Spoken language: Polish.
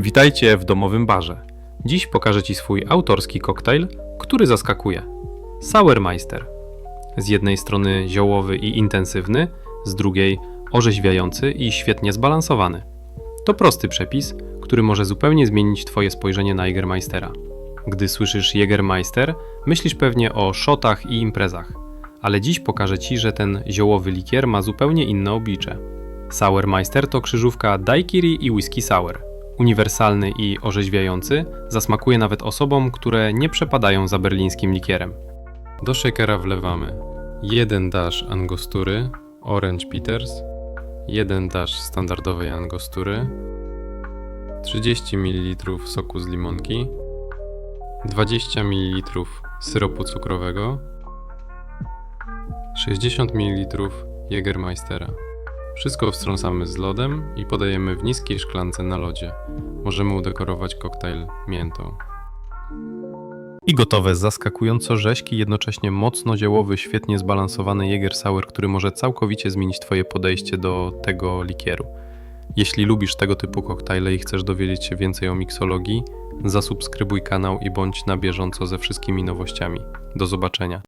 Witajcie w domowym barze. Dziś pokażę Ci swój autorski koktajl, który zaskakuje. Sauermeister. Z jednej strony ziołowy i intensywny, z drugiej orzeźwiający i świetnie zbalansowany. To prosty przepis, który może zupełnie zmienić Twoje spojrzenie na Jägermeistera. Gdy słyszysz Jägermeister, myślisz pewnie o szotach i imprezach, ale dziś pokażę Ci, że ten ziołowy likier ma zupełnie inne oblicze. Sauermeister to krzyżówka daiquiri i whisky sour. Uniwersalny i orzeźwiający, zasmakuje nawet osobom, które nie przepadają za berlińskim likierem. Do shakera wlewamy jeden dash angostury, orange bitters, jeden dash standardowej angostury, 30 ml soku z limonki, 20 ml syropu cukrowego, 60 ml Jägermeistera. Wszystko wstrząsamy z lodem i podajemy w niskiej szklance na lodzie. Możemy udekorować koktajl miętą. I gotowe, zaskakująco rześki, jednocześnie mocno ziołowy, świetnie zbalansowany Jäger Sour, który może całkowicie zmienić Twoje podejście do tego likieru. Jeśli lubisz tego typu koktajle i chcesz dowiedzieć się więcej o miksologii, zasubskrybuj kanał i bądź na bieżąco ze wszystkimi nowościami. Do zobaczenia.